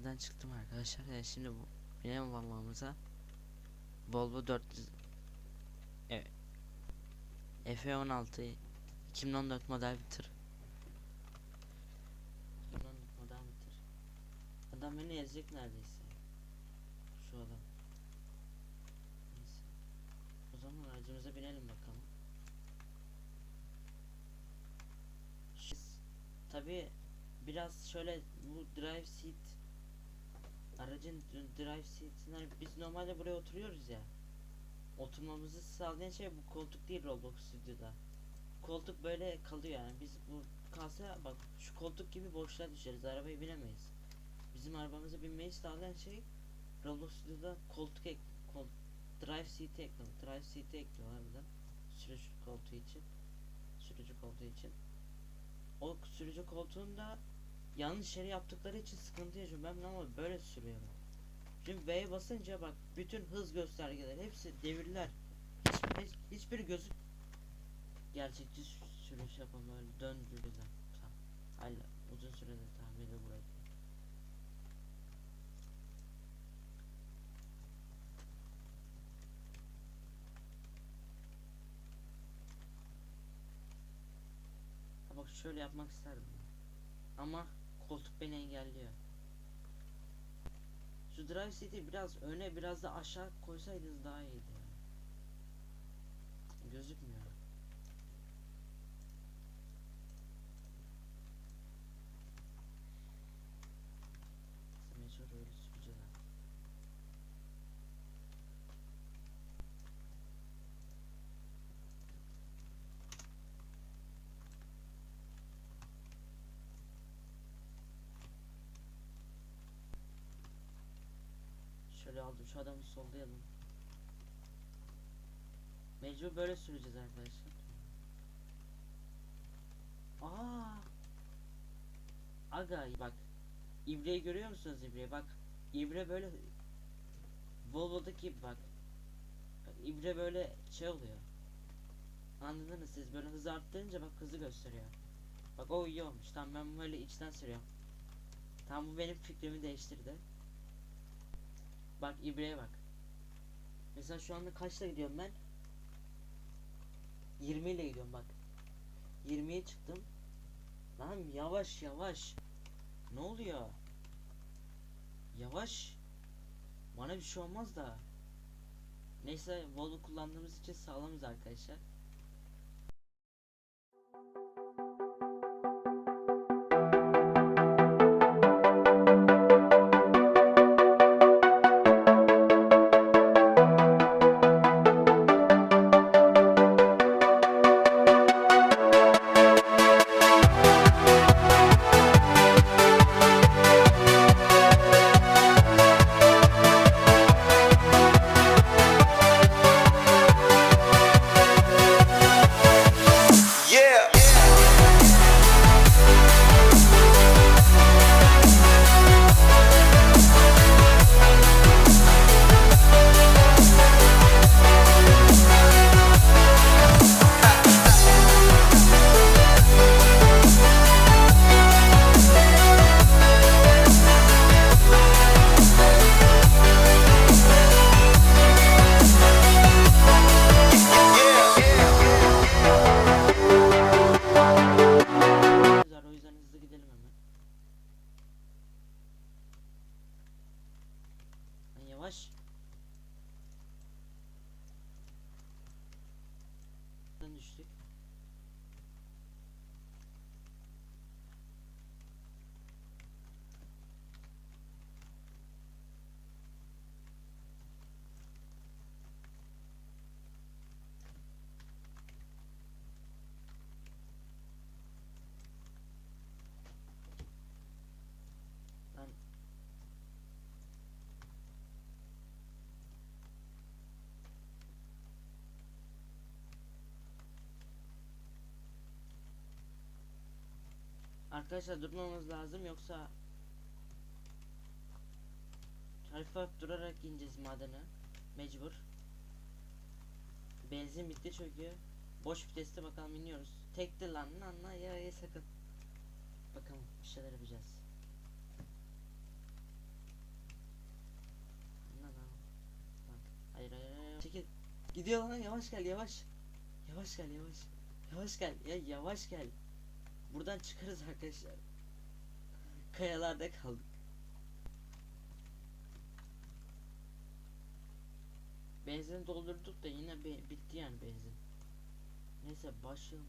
evden çıktım arkadaşlar. Yani şimdi bu binelim vallahamıza. Volvo 400 Evet. F16 2014 model bir tır. 2014 model bir tır. Adam beni ezecek neredeyse. Şu adam. Neyse. O zaman aracımıza binelim bakalım. Tabi biraz şöyle bu drive seat aracın drive seat'inden biz normalde buraya oturuyoruz ya. Oturmamızı sağlayan şey bu koltuk değil Roblox Studio'da. Koltuk böyle kalıyor yani biz bu kalsa bak şu koltuk gibi boşluğa düşeriz arabaya binemeyiz. Bizim arabamıza binmeyi sağlayan şey Roblox Studio'da koltuk ek kol, drive seat'i ekliyor. Drive seat'i ekliyorlar bir de sürücü koltuğu için. Sürücü koltuğu için o sürücü koltuğunda yanlış yere yaptıkları için sıkıntı yaşıyorum. Ben ama böyle sürüyorum. Şimdi V'ye basınca bak bütün hız göstergeleri hepsi devirler. Hiç, hiç, hiçbiri gözük gerçekçi sü- sürüş yapan böyle döndürüyor. Tamam. Hala uzun süredir tahmin burayı. Bak şöyle yapmak isterdim. Ama koltuk beni engelliyor. Şu drive seat'i biraz öne biraz da aşağı koysaydınız daha iyiydi. Gözükmüyor. Mecbur öyle süreceğiz artık. Şöyle aldım şu adamı sollayalım. Mecbur böyle süreceğiz arkadaşlar. Aa! Aga bak. İbreyi görüyor musunuz İbreyi? Bak. İbre böyle Volvo'daki bak. Bak İbre böyle şey oluyor. Anladınız siz böyle hız arttırınca bak hızı gösteriyor. Bak o iyi olmuş. Tamam ben böyle içten sürüyorum. Tamam bu benim fikrimi değiştirdi. Bak ibreye bak. Mesela şu anda kaçta gidiyorum ben? 20 ile gidiyorum bak. 20'ye çıktım. Lan yavaş yavaş. Ne oluyor? Yavaş. Bana bir şey olmaz da. Neyse Volvo kullandığımız için sağlamız arkadaşlar. Yavaş. Düştük. Arkadaşlar durmamız lazım yoksa Çarpıp durarak ineceğiz madene Mecbur Benzin bitti çünkü Boş viteste bakalım iniyoruz Tekti lan lan lan ya, ya sakın Bakalım bir şeyler yapacağız Hayır hayır hayır. Çekil. Gidiyor lan yavaş gel yavaş. Yavaş gel yavaş. Yavaş gel ya yavaş gel. Buradan çıkarız arkadaşlar. Kayalarda kaldık. Benzin doldurduk da yine be- bitti yani benzin. Neyse başlayalım.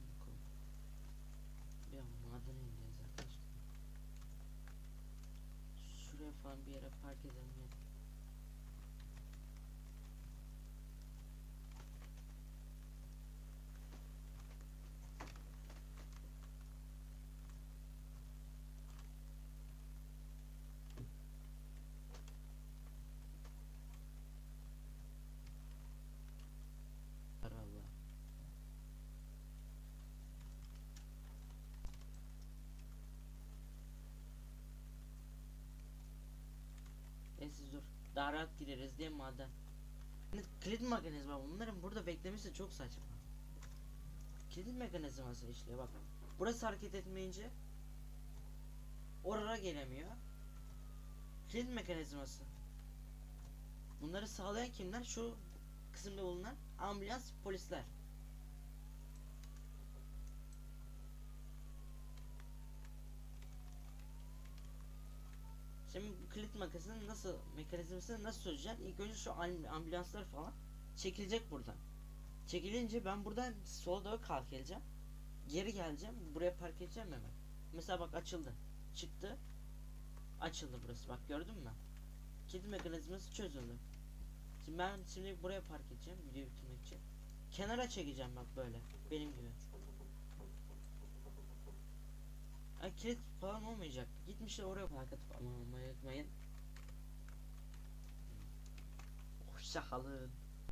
Bir maden ineceğiz arkadaşlar. Şuraya falan bir yere park edelim ya. Var valla. Neyse dur. Daha rahat gireriz diye maden. Kilit mekanizma bunların burada beklemesi çok saçma. Kilit mekanizması işliyor bak. Burası hareket etmeyince oraya gelemiyor. Kilit mekanizması. Bunları sağlayan kimler? Şu kısımda bulunan ambulans polisler. Kilit makasının nasıl mekanizmasını nasıl çözeceksin? İlk önce şu am- ambulanslar falan çekilecek buradan. Çekilince ben buradan sola doğru kalkacağım. Geri geleceğim. Buraya park edeceğim hemen. Mesela bak açıldı. Çıktı. Açıldı burası. Bak gördün mü? Kilit mekanizması çözüldü. Şimdi ben şimdi buraya park edeceğim videoyu bitirmek için. Kenara çekeceğim bak böyle. Benim gibi. Ay kilit falan olmayacak. Gitmişler oraya park atıp ama unutmayın. Hoşça kalın.